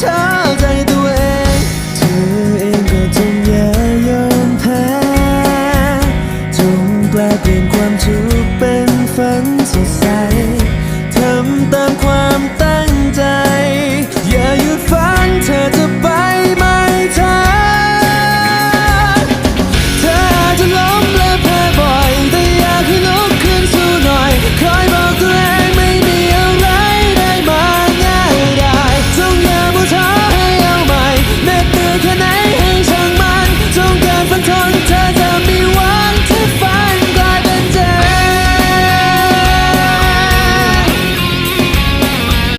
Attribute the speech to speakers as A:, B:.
A: เธอใจตัวเอง เธอเองก็จงอย่ายอมแพ้ จงแปลเปลี่ยนความ